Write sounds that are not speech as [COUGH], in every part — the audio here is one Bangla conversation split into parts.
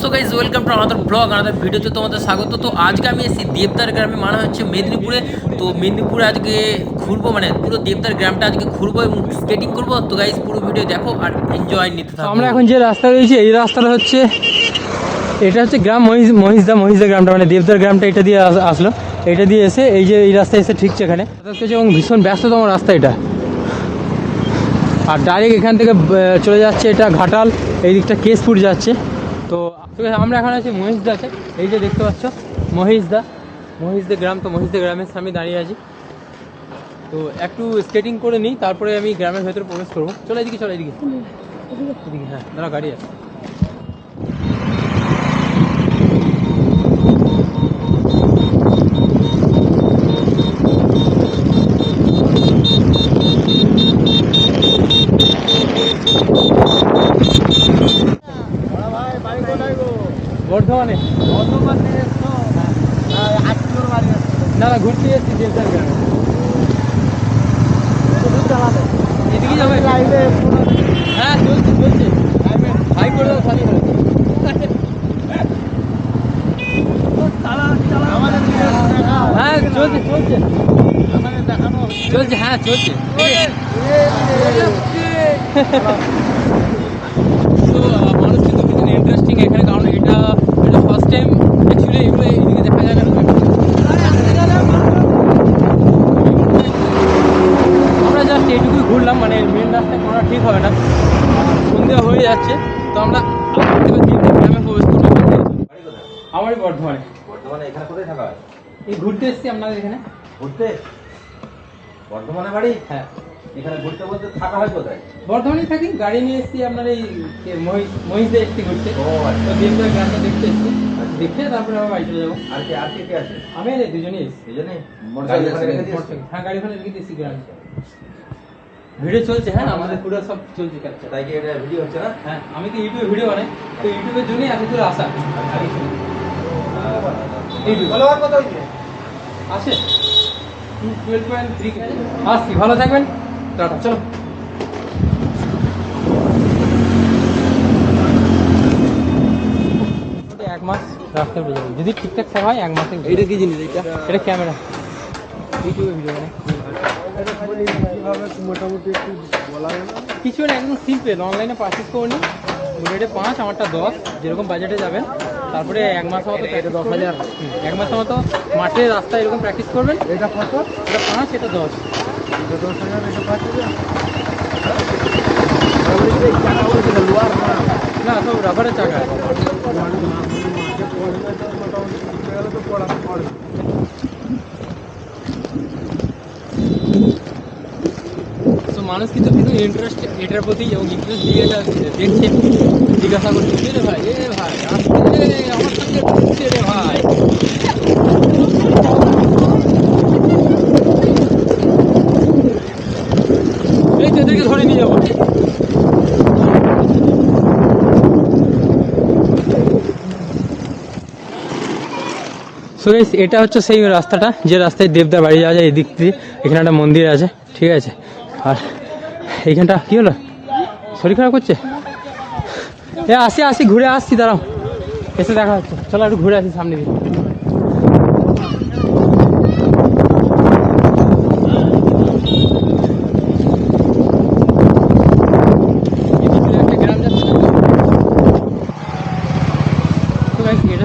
So guys welcome to another blog another ভিডিওতে তোমাদের স্বাগত। তো আজকে আমি এসেছি দেবদার গ্রামে মানে হচ্ছে মেদিনীপুরে। তো মেদিনীপুরে আজকে ঘুরবো মানে পুরো দেবদার গ্রামটা আজকে ঘুরবো এবং স্কেটিং করব। তো গাইজ পুরো ভিডিও দেখো আর এনজয় নিতে থাকো। আমরা এখন যে রাস্তা রয়েছে, এই রাস্তাটা হচ্ছে, এটা হচ্ছে গ্রাম মহিষ মহিষদা মহিষদা গ্রামটা মানে দেবদার গ্রামটা এটা দিয়ে আসলো। এটা দিয়ে এসে এই যে, এই রাস্তায় এসে ঠিকছে এখানে এবং ভীষণ ব্যস্ততম রাস্তা এটা। আর ডাইরেক্ট এখান থেকে চলে যাচ্ছে এটা ঘাটাল, এই দিকটা কেশপুর যাচ্ছে। তো আমরা এখন আছি মহিষদা আছে এই যে দেখতে পাচ্ছ মহিষদা মহিষদা গ্রাম, তো মহিষদা গ্রামের সামনে দাঁড়িয়ে আছি। তো একটু স্কেটিং করে নিই, তারপরে আমি গ্রামের ভেতরে প্রবেশ করব। চলে এদিকে চলে এদিকে। এদিকে হ্যাঁ দাঁড়া গাড়ি আছে। বর্ধমানে না না ঘুরতে এসেছি দেবদার গ্রামে এদিকে যাবে হ্যাঁ চলছে চলছে হাই করে দাও খালি করে হ্যাঁ চলছে চলছে চলছে হ্যাঁ চলছে মানুষ কিন্তু ইন্টারেস্টিং এখানে কারণ এটা এটা ফার্স্ট টাইম অ্যাকচুয়ালি এগুলো এইদিকে দেখা যায় না আমরা জাস্ট এইটুকুই ঘুরলাম মানে মেন রাস্তায় করা ঠিক হবে না। আর সন্ধ্যা হয়ে যাচ্ছে তো আমরা আবার গ্রামে প্রবেশ করব। আমারই বর্ধমানে। বর্ধমানে এখানে কোথায় থাকা হয়? এই ঘুরতে এসেছি আপনাদের এখানে। ঘুরতে? বর্ধমানে বাড়ি? হ্যাঁ। এখানে ঘুরতে বলতে থাকা হয় কোথায়? বর্ধমানে থাকি গাড়ি নিয়ে এসেছি আপনার এই মহিষে এসেছি ঘুরতে। ও আচ্ছা। গ্রামটা দেখতে এসেছি। দেখে তারপরে বাড়ি চলে যাব। আর কি আর কে কে আছে? আমি দুজনেই এসেছি? মোটরসাইকেল। হ্যাঁ গাড়ি ওখানে রেখে দিয়েছি গ্রামে। ভিডিও চলছে হ্যাঁ আমাদের পুরো সব চলছে ক্যাপচার তাই কি এটা ভিডিও হচ্ছে না? হ্যাঁ আমি তো ইউটিউবে ভিডিও বানাই তো ইউটিউবের জন্যই এত দূর আসা ইউটিউব আছে। টুয়েলভ পয়েন্ট থ্রি আসছি ভালো থাকবেন। টাটা। চলো। এক মাস রাস্তায় যাবে যদি ঠিকঠাক সব হয় এক মাসে এটা কি জিনিস এটা এটা ক্যামেরা ইউটিউবে ভিডিও বানাই। কিছু না একদম সিম্পল অনলাইনে পারচেস করে নিন। বুলেটে পাঁচ আমারটা দশ যেরকম বাজেটে যাবেন। তারপরে এক মাস মতো দশ হাজার। এক মাসের মতো মাঠে রাস্তায় এরকম প্র্যাকটিস করবেন। এটা কত? এটা পাঁচ এটা দশ। এটা দশ হাজার এটা পাঁচ হাজার? না সব রাবারের চাকা। মানুষ কিন্তু ভীষণ ইন্টারেস্ট এটার প্রতি এবং ইন্টারেস্ট দিয়ে এটা দেখছে। জিজ্ঞাসা করছে "কে রে ভাই? এ ভাই আসছে রে, আমার সঙ্গে ঘুরছে রে ভাই। তো ধরে নিয়ে যাব। সুরেশ এটা হচ্ছে সেই রাস্তাটা যে রাস্তায় দেবদার বাড়ি যাওয়া যায় এদিক দিয়ে এখানে একটা মন্দির আছে ঠিক আছে? আর এইখানটা, কি হলো? শরীর খারাপ করছে? এ, আসি আসি, ঘুরে আসছি, দাঁড়াও। এসে দেখা হচ্ছে। চলো একটু ঘুরে আসি সামনে দিয়ে।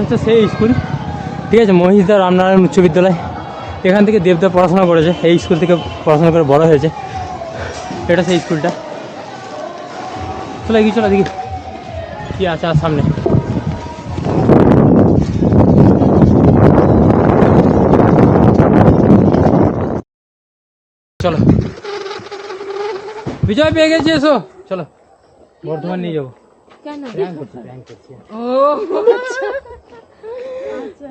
হচ্ছে সেই স্কুল। ঠিক আছে, মহিষদা রামনারায়ণ উচ্চ বিদ্যালয়। এখান থেকে দেবদা পড়াশোনা করেছে। এই স্কুল থেকে পড়াশোনা করে বড় হয়েছে। এটা সেই স্কুলটা। চলে গিয়ে চলো দেখি কি আছে আর সামনে। চলো। বিজয় পেয়ে গেছি এসো। চলো বর্ধমান নিয়ে যাব। ও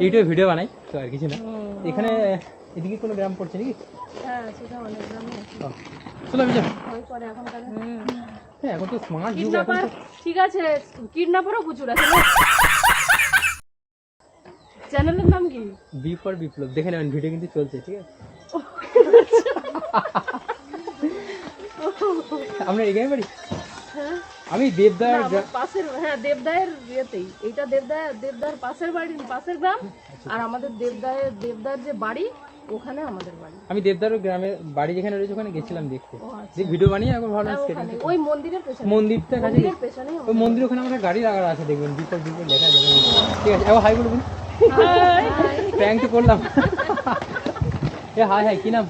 ইউটিউবে ভিডিও বানাই তো আর কিছু না। এখানে এদিকে কোনো গ্রাম পড়ছে নাকি? হ্যাঁ সেটা অনেক গ্রামে চলো বিজয় ওই পরে এখনকার হ্যাঁ এখন তো স্মার্ট যুগ এখন তো ঠিক আছে কিডন্যাপারও প্রচুর আছে। চ্যানেলের নাম কি? B for Biplob. দেখে নেবেন ভিডিও কিন্তু চলছে ঠিক আছে? আপনার এখানে বাড়ি হ্যাঁ। আমি দেবদার পাশের হ্যাঁ দেবদায়ের ইয়েতেই। এইটা দেবদা দেবদার পাশের বাড়ি পাশের গ্রাম। আর আমাদের দেবদায়ের দেবদার যে বাড়ি ওখানে আমাদের বাড়ি। আমি দেবদার গ্রামের বাড়ি যেখানে রয়েছে ওখানে গেছিলাম দেখতে। আচ্ছা। যে ভিডিও বানিয়ে একবার ভালো হ্যাঁ, ওখানে। ওই মন্দিরের পেছনে। মন্দিরটা কাছে ওই মন্দির ওখানে আমাদের গাড়ি লাগা আছে দেখবেন বিপদ বিপদ লেখা আছে ঠিক আছে এবার হাই বলবেন প্র্যাঙ্ক তো করলাম। এ হাই হাই কি নাম?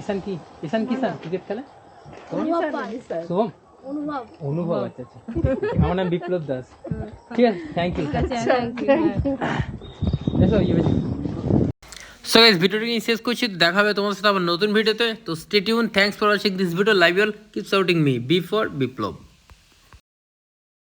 ঈশান। কি? ঈশান কিষান ক্রিকেট খেলে? শুভম? অনুভব। আচ্ছা আচ্ছা। [LAUGHS] আমার নাম বিপ্লব দাস। ঠিক আছে থ্যাংক ইউ এসো ইয়ে সো গাইস ভিডিওটি নিয়ে শেষ করছি, দেখা হবে তোমাদের সাথে আবার নতুন ভিডিওতে তো। Stay tune thanks for watching this video live you'll keep shouting me B for Biplob